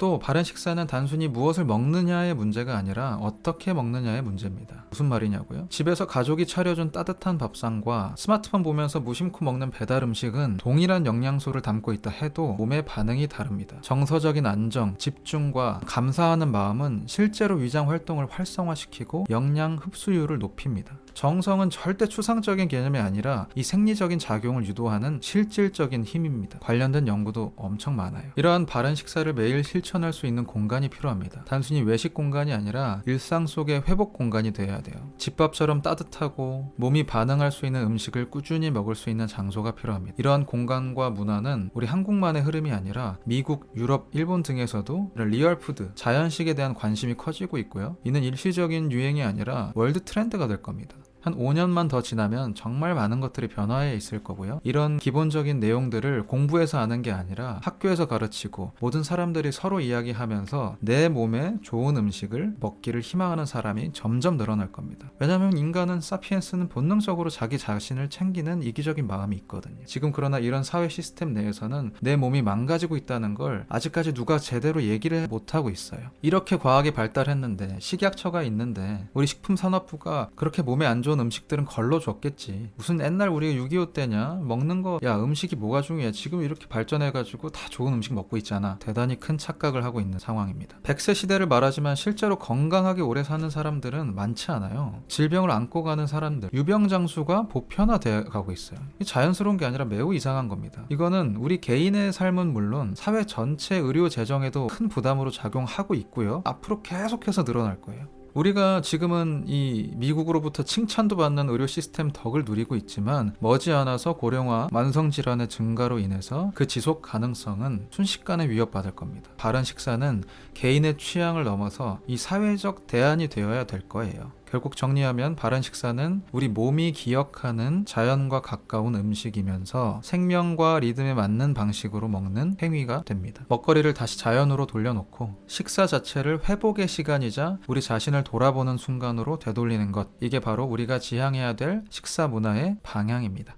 또 바른 식사는 단순히 무엇을 먹느냐의 문제가 아니라 어떻게 먹느냐의 문제입니다. 무슨 말이냐고요? 집에서 가족이 차려준 따뜻한 밥상과 스마트폰 보면서 무심코 먹는 배달 음식은 동일한 영양소를 담고 있다 해도 몸의 반응이 다릅니다. 정서적인 안정, 집중과 감사하는 마음은 실제로 위장 활동을 활성화시키고 영양 흡수율을 높입니다. 정성은 절대 추상적인 개념이 아니라 이 생리적인 작용을 유도하는 실질적인 힘입니다. 관련된 연구도 엄청 많아요. 이러한 바른 식사를 매일 실천 할 수 있는 공간이 필요합니다. 단순히 외식 공간이 아니라 일상 속의 회복 공간이 되어야 돼요. 집밥처럼 따뜻하고 몸이 반응할 수 있는 음식을 꾸준히 먹을 수 있는 장소가 필요합니다. 이러한 공간과 문화는 우리 한국만의 흐름이 아니라 미국, 유럽, 일본 등에서도 이런 리얼 푸드, 자연식에 대한 관심이 커지고 있고요. 이는 일시적인 유행이 아니라 월드 트렌드가 될 겁니다. 한 5년만 더 지나면 정말 많은 것들이 변화해 있을 거고요. 이런 기본적인 내용들을 공부해서 아는 게 아니라 학교에서 가르치고 모든 사람들이 서로 이야기하면서 내 몸에 좋은 음식을 먹기를 희망하는 사람이 점점 늘어날 겁니다. 왜냐하면 인간은 사피엔스는 본능적으로 자기 자신을 챙기는 이기적인 마음이 있거든요. 지금 그러나 이런 사회 시스템 내에서는 내 몸이 망가지고 있다는 걸 아직까지 누가 제대로 얘기를 못하고 있어요. 이렇게 과학이 발달했는데 식약처가 있는데 우리 식품산업부가 그렇게 몸에 안 좋은 음식들은 걸러줬겠지. 무슨 옛날 우리 6.25 때냐? 먹는 거, 야, 음식이 뭐가 중요해? 지금 이렇게 발전해가지고 다 좋은 음식 먹고 있잖아. 대단히 큰 착각을 하고 있는 상황입니다. 100세 시대를 말하지만 실제로 건강하게 오래 사는 사람들은 많지 않아요. 질병을 안고 가는 사람들, 유병장수가 보편화되어 가고 있어요. 이 자연스러운 게 아니라 매우 이상한 겁니다. 이거는 우리 개인의 삶은 물론 사회 전체 의료 재정에도 큰 부담으로 작용하고 있고요. 앞으로 계속해서 늘어날 거예요. 우리가 지금은 이 미국으로부터 칭찬도 받는 의료 시스템 덕을 누리고 있지만 머지않아서 고령화, 만성 질환의 증가로 인해서 그 지속 가능성은 순식간에 위협받을 겁니다. 바른 식사는 개인의 취향을 넘어서 이 사회적 대안이 되어야 될 거예요. 결국 정리하면 바른 식사는 우리 몸이 기억하는 자연과 가까운 음식이면서 생명과 리듬에 맞는 방식으로 먹는 행위가 됩니다. 먹거리를 다시 자연으로 돌려놓고 식사 자체를 회복의 시간이자 우리 자신을 돌아보는 순간으로 되돌리는 것. 이게 바로 우리가 지향해야 될 식사 문화의 방향입니다.